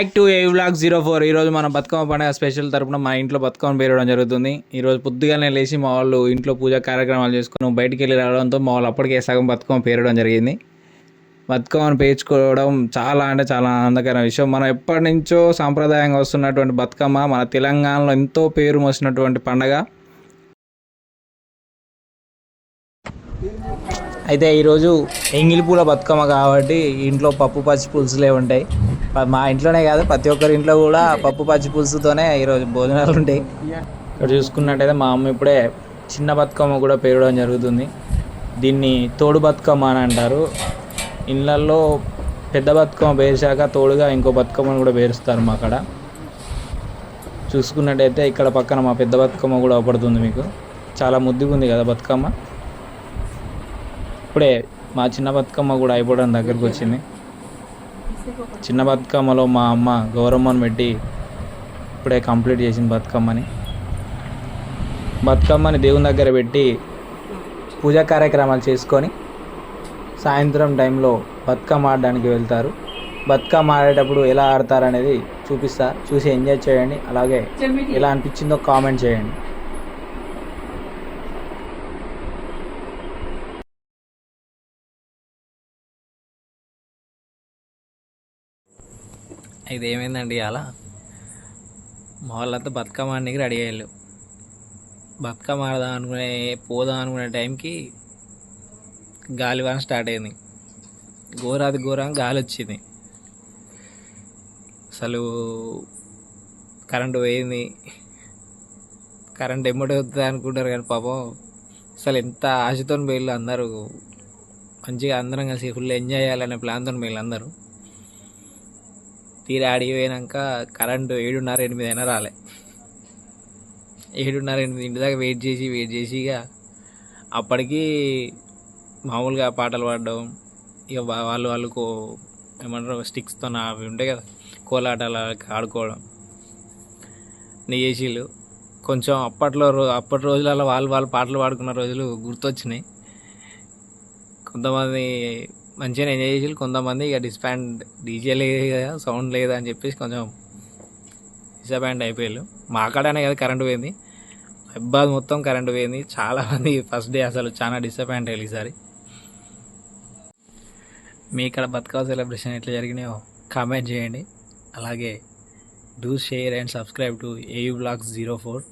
Black zero four ఈరోజు మన బతుకమ్మ పండుగ స్పెషల్ తరపున మా ఇంట్లో బతుకమ్మ పేరడం జరుగుతుంది. ఈరోజు పొద్దుగానే లేచి మా వాళ్ళు ఇంట్లో పూజా కార్యక్రమాలు చేసుకుని బయటికి వెళ్ళి రావడంతో మా వాళ్ళు అప్పటికే సగం బతుకమ్మ పేరడం జరిగింది. బతుకమ్మను పేర్చుకోవడం చాలా అంటే చాలా ఆనందకరమైన విషయం. మనం ఎప్పటి నుంచో సాంప్రదాయంగా వస్తున్నటువంటి బతుకమ్మ మన తెలంగాణలో ఎంతో పేరు మోసినటువంటి పండగ. అయితే ఈరోజు ఎంగిలి పూల బతుకమ్మ కాబట్టి ఇంట్లో పప్పు పచ్చి పులుసులే ఉంటాయి. మా ఇంట్లోనే కాదు ప్రతి ఒక్కరి ఇంట్లో కూడా పప్పు పచ్చి పులుసుతోనే ఈరోజు భోజనాలు ఉంటాయి. ఇక్కడ చూసుకున్నట్టయితే మా అమ్మ ఇప్పుడే చిన్న బతుకమ్మ కూడా పేరడం జరుగుతుంది. దీన్ని తోడు బతుకమ్మ అని అంటారు. ఇళ్ళల్లో పెద్ద బతుకమ్మ పేర్చాక తోడుగా ఇంకో బతుకమ్మను కూడా పేరుస్తారు మా అక్కడ. చూసుకున్నట్టయితే ఇక్కడ పక్కన మా పెద్ద బతుకమ్మ కూడా అవపడుతుంది మీకు. చాలా ముద్దుగా ఉంది కదా బతుకమ్మ. ఇప్పుడే మా చిన్న బతుకమ్మ కూడా అయిపోవడం దగ్గరకు వచ్చింది. చిన్న బతుకమ్మలో మా అమ్మ గౌరమ్మను పెట్టి ఇప్పుడే కంప్లీట్ చేసింది బతుకమ్మని. బతుకమ్మని దేవుని దగ్గర పెట్టి పూజా కార్యక్రమాలు చేసుకొని సాయంత్రం టైంలో బతుకమ్మ ఆడడానికి వెళ్తారు. బతుకమ్మ ఆడేటప్పుడు ఎలా ఆడతారు అనేది చూపిస్తా చూసి ఎంజాయ్ చేయండి. అలాగే ఎలా అనిపించిందో కామెంట్ చేయండి. ఇది ఏమైందండి అలా? మా వాళ్ళంతా బతుకమ్మ ఆడడానికి రెడీ అయ్యారు. బతుకమ్మ ఆడదాం అనుకునే పోదాం అనుకునే టైంకి గాలివాన స్టార్ట్ అయింది. ఘోరాది ఘోరం గాలి వచ్చింది. అసలు కరెంటు పోయింది. కరెంట్ ఎమ్మటి వస్తుంది అనుకుంటారు కానీ పాపం అసలు ఎంత ఆశతో పోయిళ్ళు అందరూ. మంచిగా అందరం కలిసి ఫుల్ ఎంజాయ్ చేయాలనే ప్లాన్తో పోయిళ్ళు అందరూ. తీరా ఆడికి పోయినాక కరెంటు ఏడున్నర ఎనిమిది అయినా రాలే. ఏడున్నర ఎనిమిది ఇంటి దాకా వెయిట్ చేసి వెయిట్ చేసి ఇక అప్పటికి మామూలుగా పాటలు పాడడం ఇక వాళ్ళు వాళ్ళు కో ఏమంటారు స్టిక్స్తో అవి ఉంటాయి కదా కోలాటాలు ఆడుకోవడం నీ చేసిళ్ళు. కొంచెం అప్పట్లో రో అప్పటి రోజులలో వాళ్ళు వాళ్ళు పాటలు పాడుకున్న రోజులు గుర్తొచ్చినాయి. కొంతమంది మంచిగా ఎంజాయ్ చేసి కొంతమంది ఇక డిస్పాండ్ డీజే లేదు కదా సౌండ్ లేదు అని చెప్పేసి కొంచెం డిసప్పాయింట్ అయిపోయారు మా కాడనే కదా కరెంట్ పోయింది. హైదరాబాద్ మొత్తం కరెంట్ పోయింది. చాలామంది ఫస్ట్ డే అసలు చాలా డిసప్పాయింట్ అయ్యారు ఈసారి. మీ ఇక్కడ బతుకమ్మ సెలబ్రేషన్ ఎట్లా జరిగినాయో కామెంట్ చేయండి. అలాగే do share and subscribe to AU blogs zero four